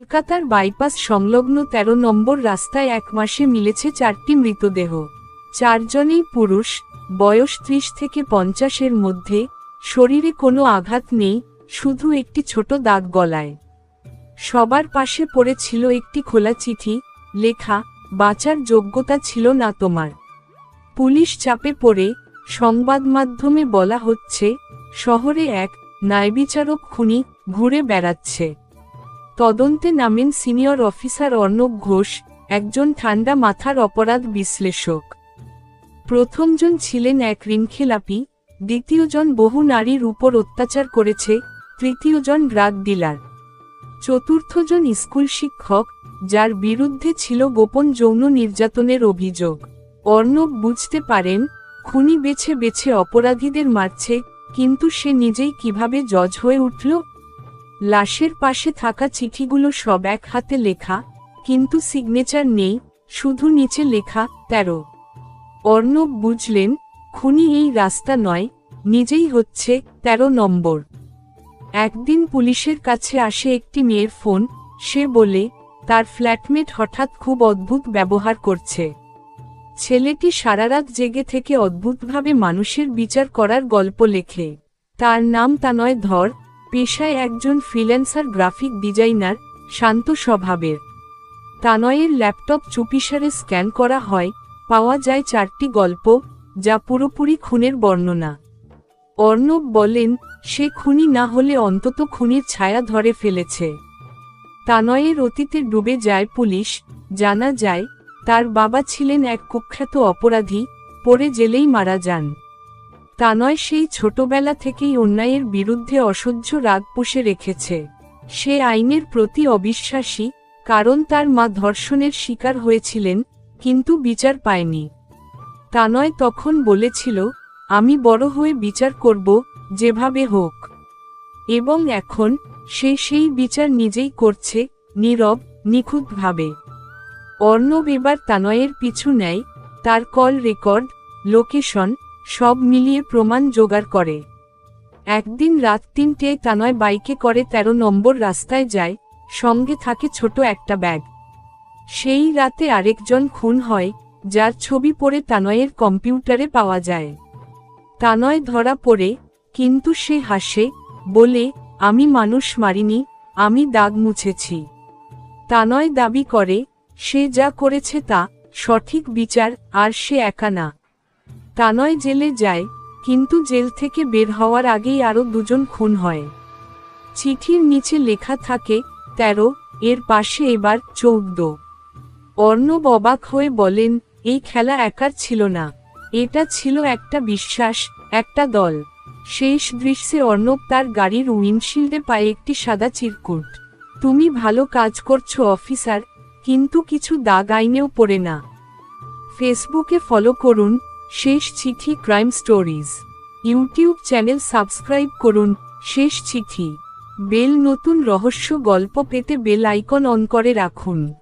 কলকাতার বাইপাস সংলগ্ন ১৩ নম্বর রাস্তায় এক মাসে মিলেছে চারটি মৃতদেহ। চারজনেই পুরুষ, বয়স ত্রিশ থেকে পঞ্চাশের মধ্যে, শরীরে কোনো আঘাত নেই, শুধু একটি ছোট দাগ গলায়। সবার পাশে পড়েছিল একটি খোলা চিঠি, লেখা, বাঁচার যোগ্যতা ছিল না তোমার। পুলিশ চাপে পড়ে, সংবাদ মাধ্যমে বলা হচ্ছে, শহরে এক ন্যায়বিচারক খুনি ঘুরে বেড়াচ্ছে। তদন্তে নামেন সিনিয়র অফিসার অর্ণব ঘোষ, একজন ঠান্ডা মাথার অপরাধ বিশ্লেষক। প্রথমজন ছিলেন এক ঋণখেলাপি, দ্বিতীয়জন বহু নারীর উপর অত্যাচার করেছে, তৃতীয়জন ড্রাগ ডিলার। চতুর্থজন স্কুল শিক্ষক, যার বিরুদ্ধে ছিল গোপন যৌন নির্যাতনের অভিযোগ। অর্ণব বুঝতে পারেন, খুনি বেছে বেছে অপরাধীদের মারছে, কিন্তু সে নিজেই কীভাবে জজ হয়ে উঠল? লাশের পাশে থাকা চিঠিগুলো সব এক হাতে লেখা, কিন্তু সিগনেচার নেই, শুধু নিচে লেখা, তেরো। অর্ণব বুঝলেন, খুনি এই রাস্তা নয়, নিজেই হচ্ছে ১৩ নম্বর। একদিন পুলিশের কাছে আসে একটি মেয়ের ফোন, সে বলে, তার ফ্ল্যাটমেট হঠাৎ খুব অদ্ভুত ব্যবহার করছে। ছেলেটি সারারাত জেগে থেকে অদ্ভুতভাবে মানুষের বিচার করার গল্প লেখে। তার নাম তানয় ধর পেশায় একজন ফ্রিল্যান্সার, গ্রাফিক ডিজাইনার, শান্ত স্বভাবের। তানয়ের ল্যাপটপ চুপিসারে স্ক্যান করা হয়, পাওয়া যায় চারটি গল্প, যা পুরোপুরি খুনের বর্ণনা। অর্ণব বলেন, সে খুনি না হলে অন্তত খুনির ছায়া ধরে ফেলেছে। তানয়ের অতীতে ডুবে যায় পুলিশ, জানা যায়, তার বাবা ছিলেন এক কুখ্যাত অপরাধী পরে জেলেই মারা যান। তানয় সেই ছোটবেলা থেকেই অন্যায়ের বিরুদ্ধে অসহ্য রাগ পুষে রেখেছে। সে আইনের প্রতি অবিশ্বাসী, কারণ তার মা ধর্ষণের শিকার হয়েছিলেন, কিন্তু বিচার পায়নি। তানয় তখন বলেছিল, আমি বড় হয়ে বিচার করব, যেভাবে হোক। এবং এখন, সে সেই বিচার নিজেই করছে, নীরব, নিখুঁতভাবে। অর্ণব এবার তানয়ের পিছু নেয়, তার কল রেকর্ড, লোকেশন সব মিলিয়ে প্রমাণ জোগাড় করে। একদিন রাত তিনটে তানয় বাইকে করে ১৩ নম্বর রাস্তায় যায়, সঙ্গে থাকে ছোট একটা ব্যাগ। সেই রাতে আরেকজন খুন হয়, যার ছবি পড়ে তানয়ের কম্পিউটারে পাওয়া যায়। তানয় ধরা পড়ে, কিন্তু সে হাসে, বলে, আমি মানুষ মারিনি, আমি দাগ মুছেছি। তানয় দাবি করে, সে যা করেছে তা সঠিক বিচার, আর সে একা না। তানয় জেলে যায়, কিন্তু জেল থেকে বের হওয়ার আগেই আরও দুজন খুন হয়। চিঠির নিচে লেখা থাকে, তেরো, এর পাশে এবার চৌদ্দ। অর্ণব অবাক হয়ে বলেন, এই খেলা একার ছিল না। এটা ছিল একটা বিশ্বাস, একটা দল। শেষ দৃশ্যে অর্ণব তার গাড়ির উইন্ডশিল্ডে পায়ে একটি সাদা চিরকুট। তুমি ভালো কাজ করছ, অফিসার, কিন্তু কিছু দাগ আইনেও পড়ে না। ফেসবুকে ফলো করুন শেষ চিঠি crime stories. YouTube channel subscribe করুন, শেষ চিঠি। বেল নতুন রহস্য গল্প পেতে বেল আইকন অন করে রাখুন।